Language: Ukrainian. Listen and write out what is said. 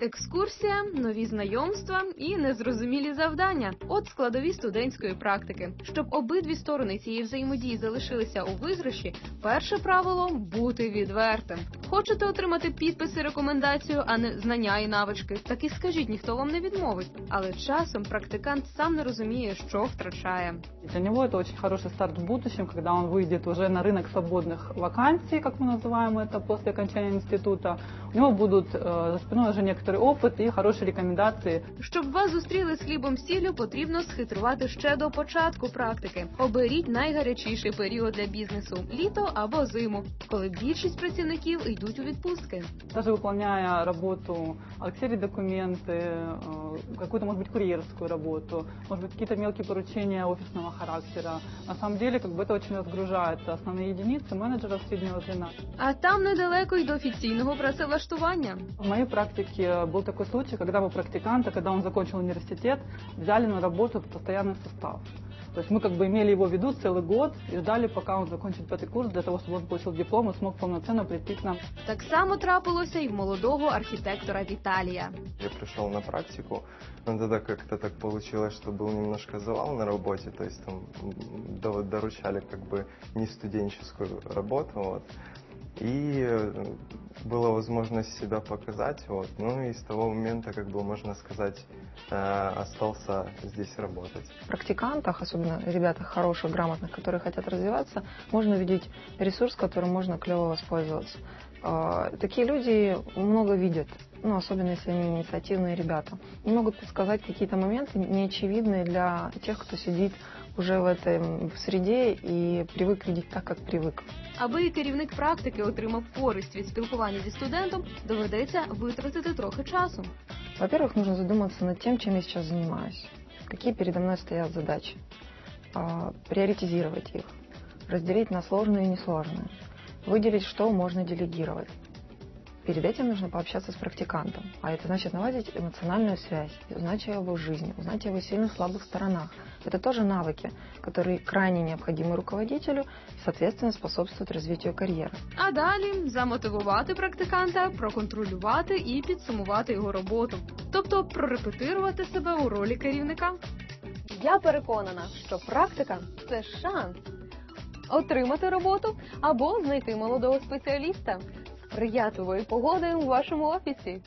Екскурсія, нові знайомства і незрозумілі завдання. От складові студентської практики. Щоб обидві сторони цієї взаємодії залишилися у виграші, перше правило бути відвертим. Хочете отримати підписи, рекомендацію, а не знання і навички. Так і скажіть, ніхто вам не відмовить. Але часом практикант сам не розуміє, що втрачає. Для него это очень хороший старт в будущем, когда он выйдет уже на рынок свободных вакансий, как мы называем это, после окончания института. У него будут э, за спиной уже некоторый опыт и хорошие рекомендации. Щоб вас зустріли з хлібом сіллю, потрібно схитрувати ще до початку практики. Оберіть найгарячіший період для бізнесу літо або зиму, коли більшість працівників йдуть у відпустки. Даже выполняя работу, алексерить документы, э, какую-то, может быть, курьерскую работу, может быть, какие-то мелкие поручения офисного характера. На самом деле, как бы это очень разгружает основные единицы менеджеров среднего звена. А там недалеко й до офіційного працевлаштування. В моей практике был такой случай, когда мы практиканта, когда он закончил университет, взяли на работу в постоянный состав. То есть мы как бы имели его в виду целый год и ждали, пока он закончит пятый курс, для того, чтобы он получил диплом и смог полноценно прийти к нам. Так само трапилося й в молодого архітектора Віталія. Я пришел на практику, но тогда как-то так получилось, что был немножко завал на работе, то есть там м, до- доручали как бы не студенческую работу, вот. И э, была возможность себя показать, вот. Ну и с того момента, как бы можно сказать, э, остался здесь работать. В практикантах, особенно ребятах хороших, грамотных, которые хотят развиваться, можно увидеть ресурс, которым можно клево воспользоваться. А, Такие люди много видят, ну, особенно если они инициативные ребята. И могут подсказать какие-то моменты неочевидные для тех, кто сидит уже в этой м, в среде и привык видеть так, как привык. Аби керівник практики отримав користь від спілкування зі студентом, доведеться витратити трохи часу. Во-первых, нужно задуматься над тем, чем я сейчас занимаюсь. Какие передо мной стоят задачи. А, Приоритизировать их. Разделить на сложные и несложные. Выделить, что можно делегировать. Перед этим нужно пообщаться с практикантом. А это значит наладить эмоциональную связь, узнать о его жизни, узнать о его сильных слабых сторонах. Это тоже навыки, которые крайне необходимы руководителю и, соответственно, способствуют развитию карьеры. А далі замотивувати практиканта, проконтролювати і підсумувати його роботу, тобто прорепетирувати себе у ролі керівника. Я переконана, що практика це шанс отримати роботу або знайти молодого спеціаліста сприятливої погоди у вашому офісі.